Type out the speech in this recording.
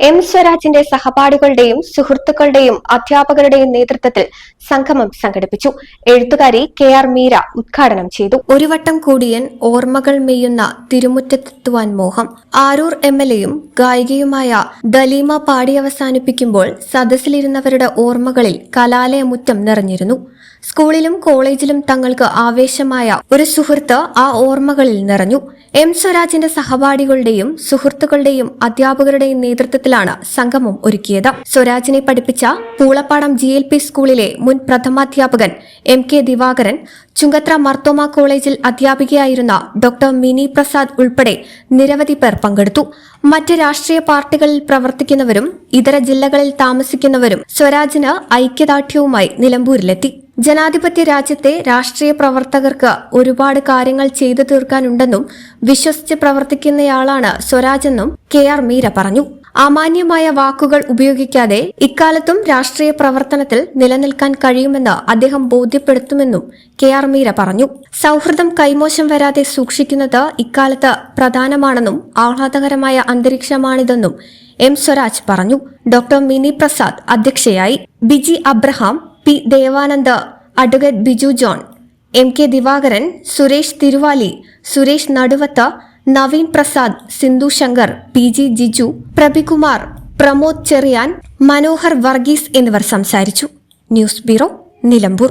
M സ്വരാജിന്റെ സഹപാഠികളുടെയും സുഹൃത്തുക്കളുടെയും അധ്യാപകരുടെയും നേതൃത്വത്തിൽ സംഗമം സംഘടിപ്പിച്ചു. എഴുത്തുകാരി കെ ആർ മീര ഉദ്ഘാടനം ചെയ്തു. ഒരു വട്ടം കൂടിയൻ ഓർമ്മകൾ മെയ്യുന്ന തിരുമുറ്റത്തെത്തുവാൻ മോഹം. ആരൂർ എം എൽ എയും ഗായികയുമായ ദലീമ പാടി അവസാനിപ്പിക്കുമ്പോൾ സദസ്സിലിരുന്നവരുടെ ഓർമ്മകളിൽ കലാലയമുറ്റം നിറഞ്ഞിരുന്നു. സ്കൂളിലും കോളേജിലും തങ്ങൾക്ക് ആവേശമായ ഒരു സുഹൃത്ത് ആ ഓർമ്മകളിൽ നിറഞ്ഞു. എം സ്വരാജിന്റെ സഹപാഠികളുടെയും സുഹൃത്തുക്കളുടെയും അധ്യാപകരുടെയും നേതൃത്വത്തിലാണ് സംഗമം ഒരുക്കിയത്. സ്വരാജിനെ പഠിപ്പിച്ച പൂളപ്പാടം ജി എൽ പി സ്കൂളിലെ മുൻ പ്രഥമാധ്യാപകൻ എം കെ ദിവാകരൻ ചുങ്കത്ര മർത്തോമ കോളേജിൽ അധ്യാപികയായിരുന്ന ഡോക്ടർ മിനി പ്രസാദ് ഉൾപ്പെടെ നിരവധി പേർ പങ്കെടുത്തു. മറ്റ് രാഷ്ട്രീയ പാർട്ടികളിൽ പ്രവർത്തിക്കുന്നവരും ഇതര ജില്ലകളിൽ താമസിക്കുന്നവരും സ്വരാജിന് ഐക്യദാർഢ്യവുമായി നിലമ്പൂരിലെത്തി. ജനാധിപത്യ രാജ്യത്തെ രാഷ്ട്രീയ പ്രവർത്തകർക്ക് ഒരുപാട് കാര്യങ്ങൾ ചെയ്തു തീർക്കാനുണ്ടെന്നും വിശ്വസിച്ച് പ്രവർത്തിക്കുന്നയാളാണ് സ്വരാജെന്നും കെ ആർ മീര പറഞ്ഞു. അമാന്യമായ വാക്കുകൾ ഉപയോഗിക്കാതെ ഇക്കാലത്തും രാഷ്ട്രീയ പ്രവർത്തനത്തിൽ നിലനിൽക്കാൻ കഴിയുമെന്ന് അദ്ദേഹം ബോധ്യപ്പെടുത്തുമെന്നും കെ ആർ മീര പറഞ്ഞു. സൗഹൃദം കൈമോശം വരാതെ സൂക്ഷിക്കുന്നത് ഇക്കാലത്ത് പ്രധാനമാണെന്നും ആഹ്ലാദകരമായ അന്തരീക്ഷമാണിതെന്നും എം സ്വരാജ് പറഞ്ഞു. ഡോക്ടർ മിനി പ്രസാദ് അധ്യക്ഷയായി. Biji Abraham P Devanand advocate Biju John M K Divakaran Suresh Thiruvali Suresh Naduvath Naveen Prasad Sindhu Shankar P G Jiju Prabhikumar Pramod Cherian Manohar Varghese എന്നിവർ സംസാരിച്ചു. News bureau Nilambur.